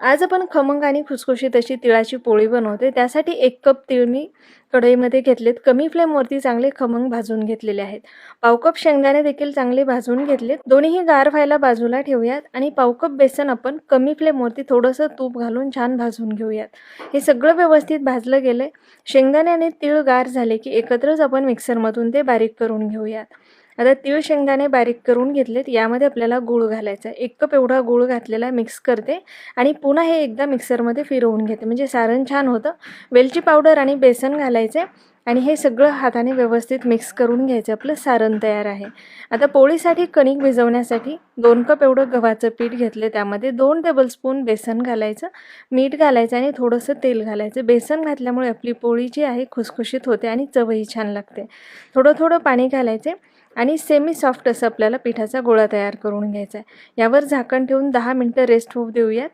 आज आपण खमंग आणि खुसखुशीत अशी तिळाची पोळी बनवते. त्यासाठी एक कप तीळ मी कढईमध्ये घेतलेत. कमी फ्लेमवरती चांगले खमंग भाजून घेतलेले आहेत. पाव कप शेंगदाणे देखील चांगले भाजून घेतलेत. दोन्हीही गार व्हायला बाजूला ठेवूयात आणि पाव कप बेसन आपण कमी फ्लेमवरती थोडंसं तूप घालून छान भाजून घेऊयात. हे सगळं व्यवस्थित भाजलं गेलं शेंगदाणे आणि तीळ गार झाले की एकत्रच आपण मिक्सरमधून ते बारीक करून घेऊयात. आता तीळ शेंगदाणे बारीक करून घेतलेत. यामध्ये आपल्याला गूळ घालायचा एक कप एवढा गूळ घातलेला मिक्स करते आणि पुन्हा हे एकदा मिक्सरमध्ये फिरवून घेते. म्हणजे सारण छान होतं. वेलची पावडर आणि बेसन घालायचे आणि हे सगळं हाताने व्यवस्थित मिक्स करून घ्यायचं. आपलं सारण तयार आहे. आता पोळीसाठी कणिक भिजवण्यासाठी दोन कप एवढं गव्हाचं पीठ घेतलं. त्यामध्ये दोन टेबलस्पून बेसन घालायचं. मीठ घालायचं आणि थोडंसं तेल घालायचं. बेसन घातल्यामुळे आपली पोळी जी आहे खुसखुशीत होते आणि चवही छान लागते. थोडं थोडं पाणी घालायचे. आणि सेमी सॉफ्ट असं आपल्याला पिठाचा गोळा तयार करून घ्यायचा आहे. यावर झाकण ठेवून दहा मिनटं रेस्ट होऊ देऊयात.